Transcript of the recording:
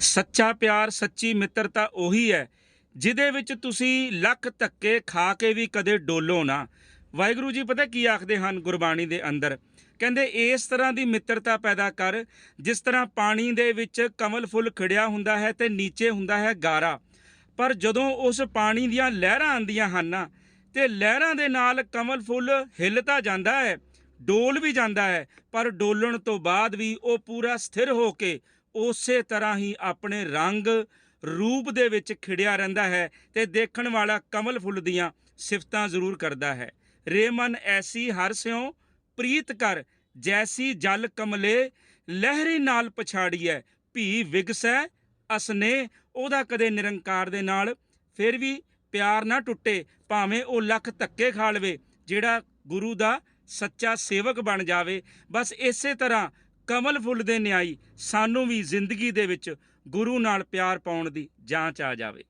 ਸੱਚਾ ਪਿਆਰ, ਸੱਚੀ ਮਿੱਤਰਤਾ ਉਹੀ ਹੈ, ਜਿਹਦੇ ਵਿੱਚ ਤੁਸੀਂ ਲੱਖ ਧੱਕੇ ਖਾ ਕੇ ਵੀ ਕਦੇ ਡੋਲੋ ਨਾ। ਵਾਹਿਗੁਰੂ ਜੀ, ਪਤਾ ਕੀ ਆਖਦੇ ਹਨ ਗੁਰਬਾਣੀ ਦੇ ਅੰਦਰ? ਕਹਿੰਦੇ, ਇਸ ਤਰ੍ਹਾਂ ਦੀ ਮਿੱਤਰਤਾ ਪੈਦਾ ਕਰ, ਜਿਸ ਤਰ੍ਹਾਂ ਪਾਣੀ ਦੇ ਵਿੱਚ ਕਮਲ ਫੁੱਲ ਖਿੜਿਆ ਹੁੰਦਾ ਹੈ ਤੇ ਨੀਚੇ ਹੁੰਦਾ ਹੈ ਗਾਰਾ। ਪਰ ਜਦੋਂ ਉਸ ਪਾਣੀ ਦੀਆਂ ਲਹਿਰਾਂ ਆਉਂਦੀਆਂ ਹਨ ਨਾ, ਤੇ ਲਹਿਰਾਂ ਦੇ ਨਾਲ ਕਮਲ ਫੁੱਲ ਹਿੱਲ ਤਾਂ ਜਾਂਦਾ ਹੈ, ਡੋਲ ਵੀ ਜਾਂਦਾ ਹੈ, ਪਰ ਡੋਲਣ ਤੋਂ ਬਾਅਦ ਵੀ ਉਹ ਪੂਰਾ ਸਥਿਰ ਹੋ ਕੇ ਉਸੇ ਤਰ੍ਹਾਂ ਹੀ ਆਪਣੇ ਰੰਗ ਰੂਪ ਦੇ ਵਿੱਚ ਖਿੜਿਆ ਰਹਿੰਦਾ ਹੈ ਤੇ ਦੇਖਣ ਵਾਲਾ ਕਮਲ ਫੁੱਲ ਦੀਆਂ ਸਿਫਤਾਂ ਜ਼ਰੂਰ ਕਰਦਾ ਹੈ। ਰੇਮਨ, ਐਸੀ ਹਰ ਸਿਉ, ਪ੍ਰੀਤ ਕਰ ਜੈਸੀ ਜਲ ਕਮਲੇ, ਲਹਿਰੀ ਨਾਲ ਪਛਾੜੀਐ, ਭੀ ਵਿਗਸੈ, ਅਸਨੇ, ਉਹਦਾ ਕਦੇ ਨਿਰੰਕਾਰ ਦੇ ਨਾਲ ਫਿਰ ਵੀ ਪਿਆਰ ਨਾ ਟੁੱਟੇ, ਭਾਵੇਂ ਉਹ ਲੱਖ ਧੱਕੇ ਖਾ ਲਵੇ, ਜਿਹੜਾ ਗੁਰੂ ਦਾ ਸੱਚਾ ਸੇਵਕ ਬਣ ਜਾਵੇ। ਬਸ ਇਸੇ ਤਰ੍ਹਾਂ ਕਮਲ ਫੁੱਲ ਦੇ ਨਿਆਈ ਸਾਨੂੰ ਵੀ ਜ਼ਿੰਦਗੀ ਦੇ ਵਿੱਚ ਗੁਰੂ ਨਾਲ ਪਿਆਰ ਪਾਉਣ ਦੀ ਜਾਂਚ ਆ ਜਾਵੇ।